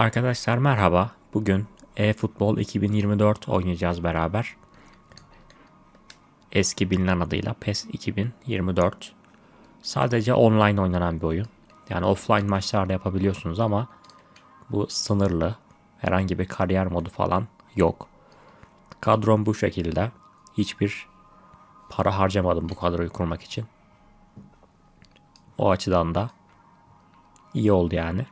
Arkadaşlar merhaba. Bugün eFootball 2024 oynayacağız beraber. Eski bilinen adıyla PES 2024. Sadece online oynanan bir oyun. Yani offline maçlarda yapabiliyorsunuz ama bu sınırlı. Herhangi bir kariyer modu falan yok. Kadrom bu şekilde. Hiçbir para harcamadım bu kadroyu kurmak için. O açıdan da iyi oldu yani.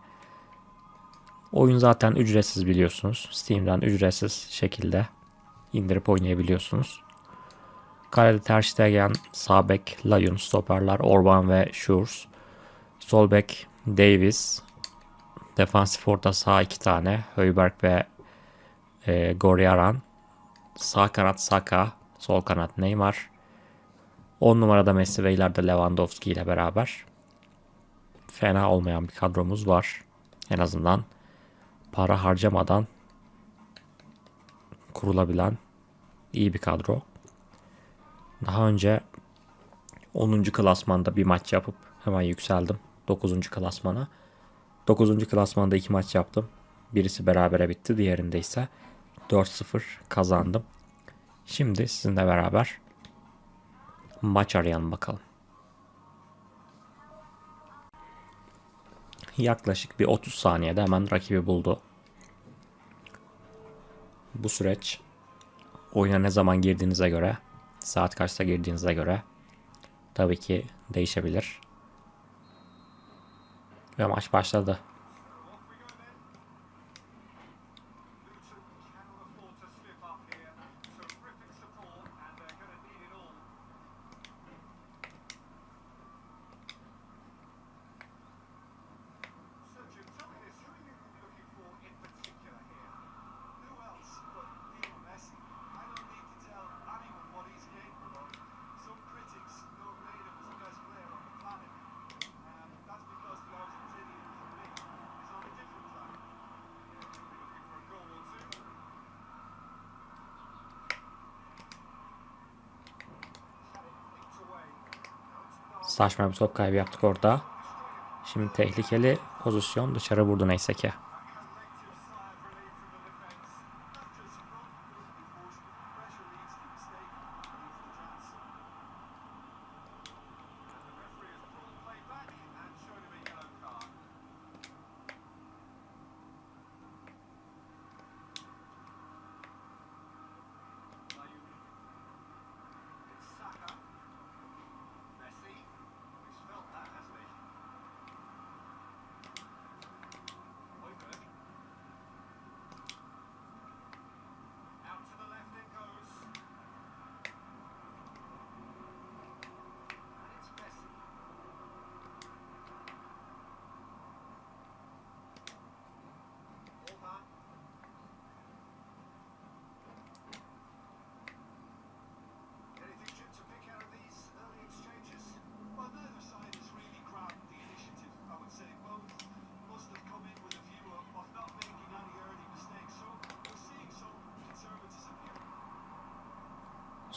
Oyun zaten ücretsiz biliyorsunuz. Steam'den ücretsiz şekilde indirip oynayabiliyorsunuz. Kalede Ter Stegen, sağ bek Lyon, stoperler Orban ve Schurz. Sol bek Davis. Defansif orta sağ iki tane Höyberg ve e, Goryaran. Sağ kanat Saka, sol kanat Neymar. 10 numarada Messi ve ileride Lewandowski ile beraber. Fena olmayan bir kadromuz var. En azından para harcamadan kurulabilen iyi bir kadro. Daha önce 10. klasmanda bir maç yapıp hemen yükseldim 9. klasmana. 9. klasmanda iki maç yaptım. Birisi berabere bitti, diğerinde ise 4-0 kazandım. Şimdi sizinle beraber maç arayalım bakalım. Yaklaşık bir 30 saniyede hemen rakibi buldu. Bu süreç oyuna ne zaman girdiğinize göre, saat kaçta girdiğinize göre tabii ki değişebilir. Ve maç başladı. Saçma bir top kaybı yaptık orada. Şimdi tehlikeli pozisyon dışarı vurdu neyse ki.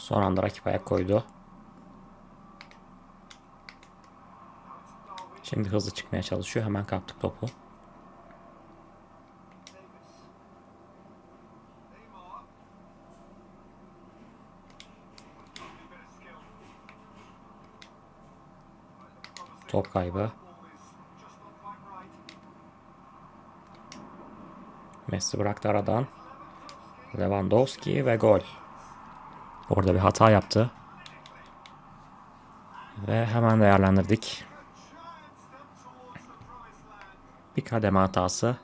Son anda rakip ayak koydu. Şimdi hızlı çıkmaya çalışıyor. Hemen kaptık topu. Top kaybı. Messi bıraktı aradan. Lewandowski ve gol. Orada bir hata yaptı. Ve hemen değerlendirdik. Bir kademe hatası.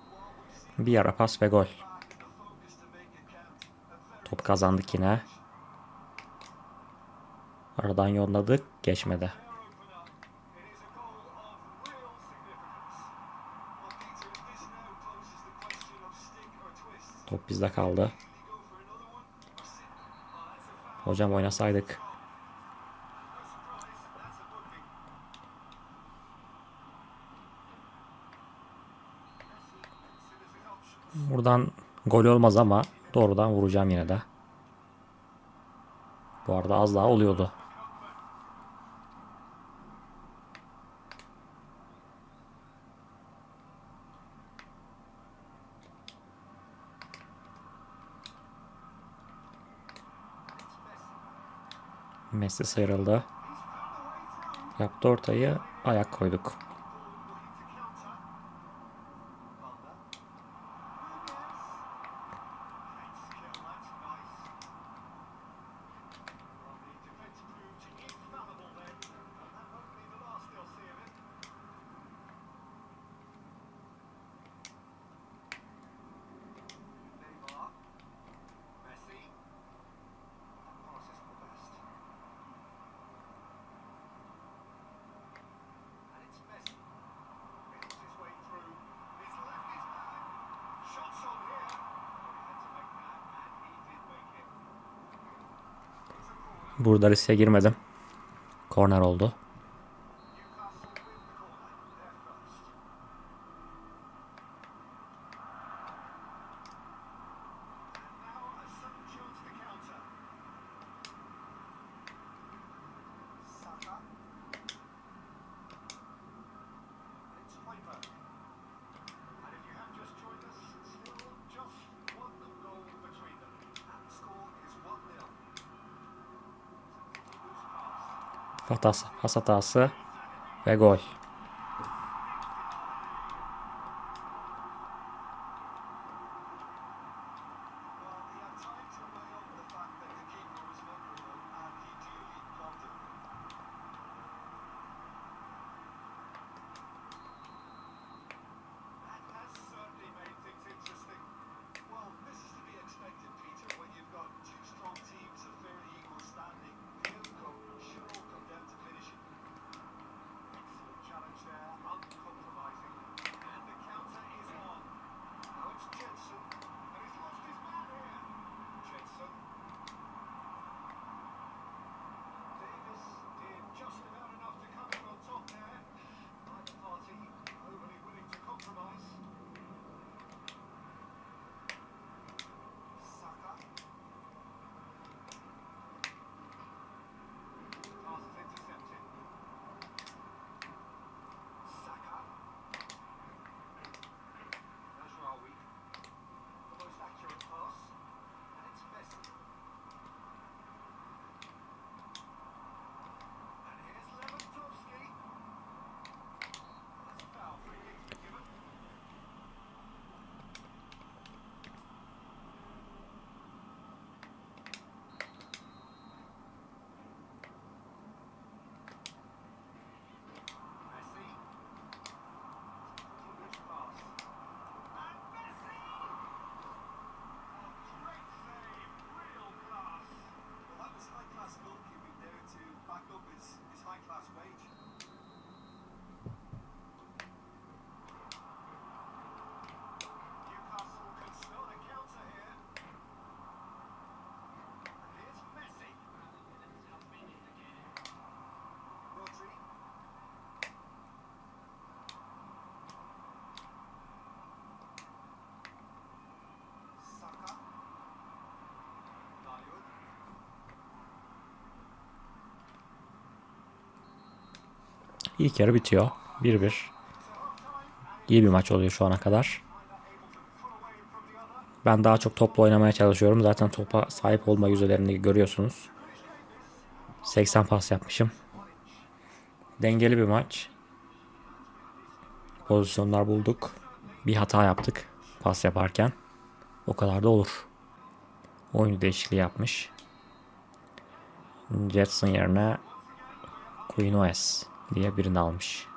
Bir ara pas ve gol. Top kazandık yine. Aradan yolladık. Geçmedi. Top bizde kaldı. Hocam oynasaydık. Buradan gol olmaz ama doğrudan vuracağım yine de. Bu arada az daha oluyordu. Messi sıyrıldı. Yaptı ortayı ayak koyduk. Burada riske girmedim. Korner oldu. A taça, passa a taça. Pega, ó. İlk yarı bitiyor. 1-1. İyi bir maç oluyor şu ana kadar. Ben daha çok topla oynamaya çalışıyorum. Zaten topa sahip olma yüzelerinde görüyorsunuz. 80 pas yapmışım. Dengeli bir maç. Pozisyonlar bulduk. Bir hata yaptık pas yaparken. O kadar da olur. Oyun değişikliği yapmış. Jetson yerine Quinones diye birini almış.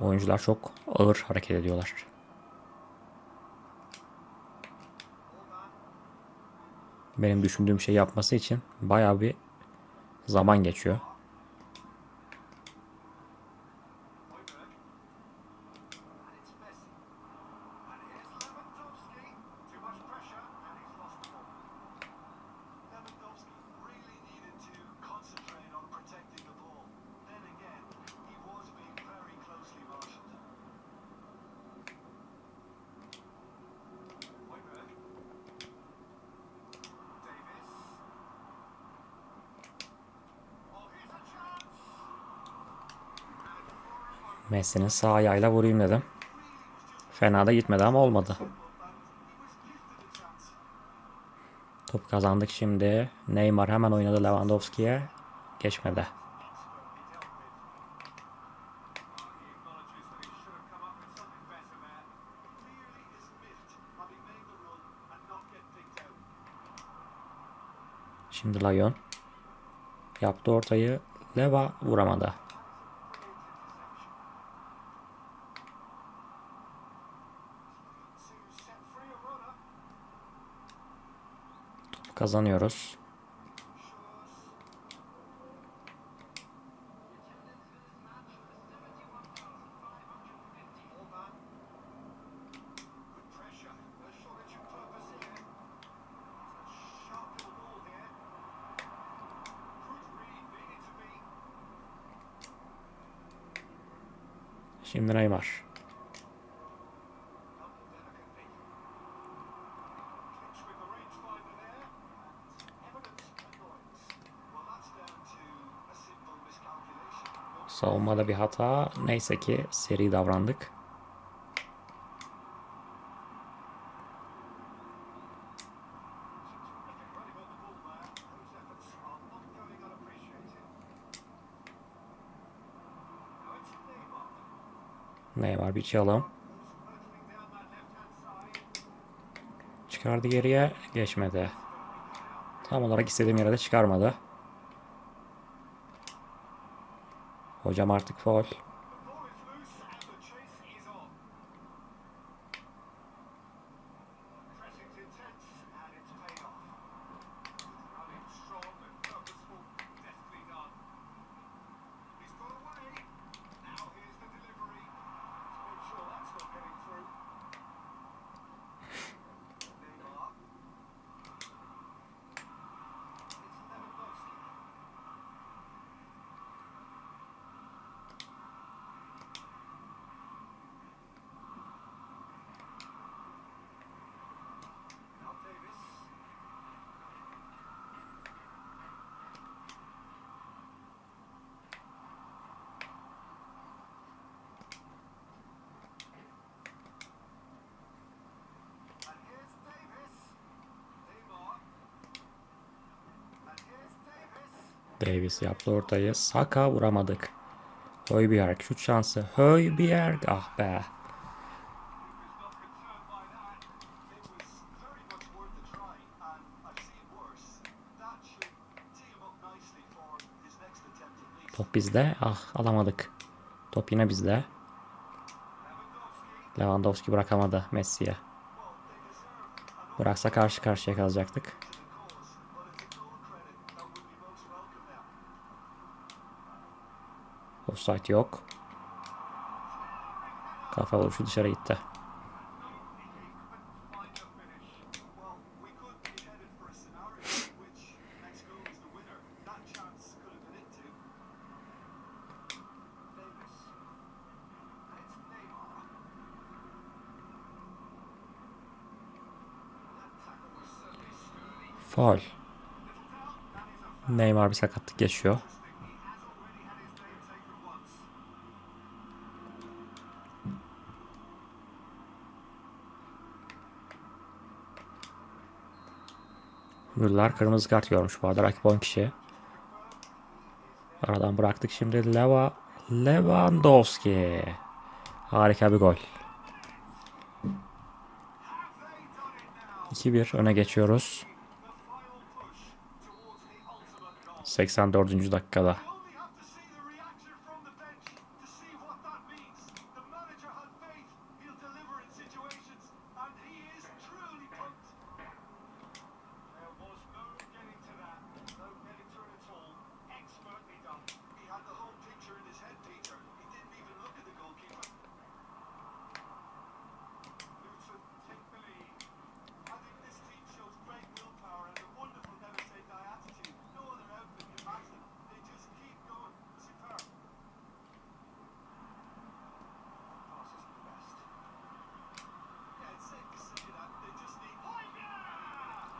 Oyuncular çok ağır hareket ediyorlar. Benim düşündüğüm şey yapması için bayağı bir zaman geçiyor. Messi'nin sağ ayağıyla vurayım dedim. Fena da gitmedi ama olmadı. Top kazandık şimdi. Neymar hemen oynadı Lewandowski'ye. Geçmedi. Şimdi Lyon. Yaptı ortayı. Leva vuramadı. Top kazanıyoruz. Şimdi Neymar. Savunmada bir hata. Neyse ki seri davrandık. Neymar bir çalım. Çıkardı geriye. Geçmedi. Tam olarak istediğim yere de çıkarmadı. Hocam artık faul. Davis yaptı ortayı. Saka vuramadık. Højbjerg şut şansı. Højbjerg ah be. Top bizde. Ah alamadık. Top yine bizde. Lewandowski bırakamadı Messi'ye. Bıraksa karşı karşıya kalacaktık. Offside yok. Kafa vuruşu dışarı gitti. Faul. Neymar bir sakatlık yaşıyor. Müller kırmızı kart görmüş bu arada rakip 10 kişi. Aradan bıraktık şimdi Leva Lewandowski. Harika bir gol. 2-1 öne geçiyoruz. 84. dakikada.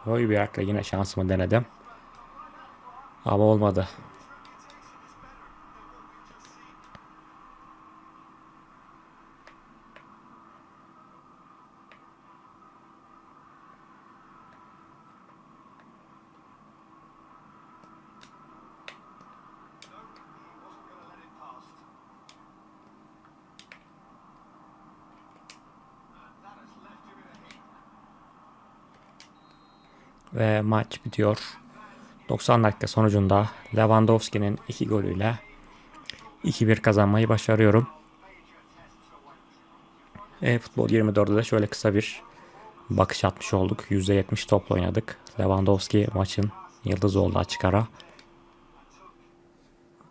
Højbjerg'le yine şansımı denedim. Ama olmadı. Ve maç bitiyor. 90 dakika sonucunda Lewandowski'nin iki golüyle 2-1 kazanmayı başarıyorum. E, Futbol 24'de de şöyle kısa bir bakış atmış olduk. %70 topla oynadık. Lewandowski maçın yıldızı oldu açık ara.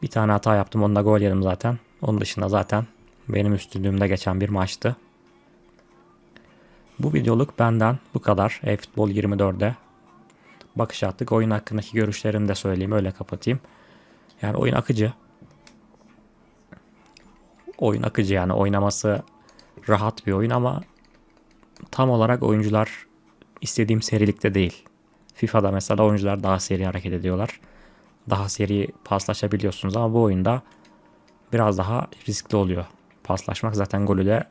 Bir tane hata yaptım. Onda gol yedim zaten. Onun dışında zaten benim üstünlüğümde geçen bir maçtı. Bu videoluk benden bu kadar. E-Futbol 24'de bakış attık. Oyun hakkındaki görüşlerimi de söyleyeyim. Öyle kapatayım. Yani oyun akıcı. Oyun akıcı yani oynaması rahat bir oyun ama tam olarak oyuncular istediğim serilikte değil. FIFA'da mesela oyuncular daha seri hareket ediyorlar. Daha seri paslaşabiliyorsunuz ama bu oyunda biraz daha riskli oluyor. Paslaşmak zaten golü de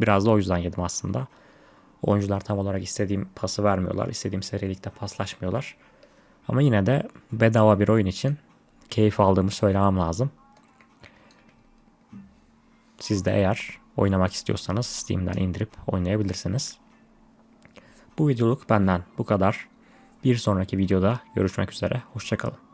biraz da o yüzden yedim aslında. Oyuncular tam olarak istediğim pası vermiyorlar. İstediğim serilikte paslaşmıyorlar. Ama yine de bedava bir oyun için keyif aldığımı söylemem lazım. Siz de eğer oynamak istiyorsanız Steam'den indirip oynayabilirsiniz. Bu videoluk benden bu kadar. Bir sonraki videoda görüşmek üzere. Hoşçakalın.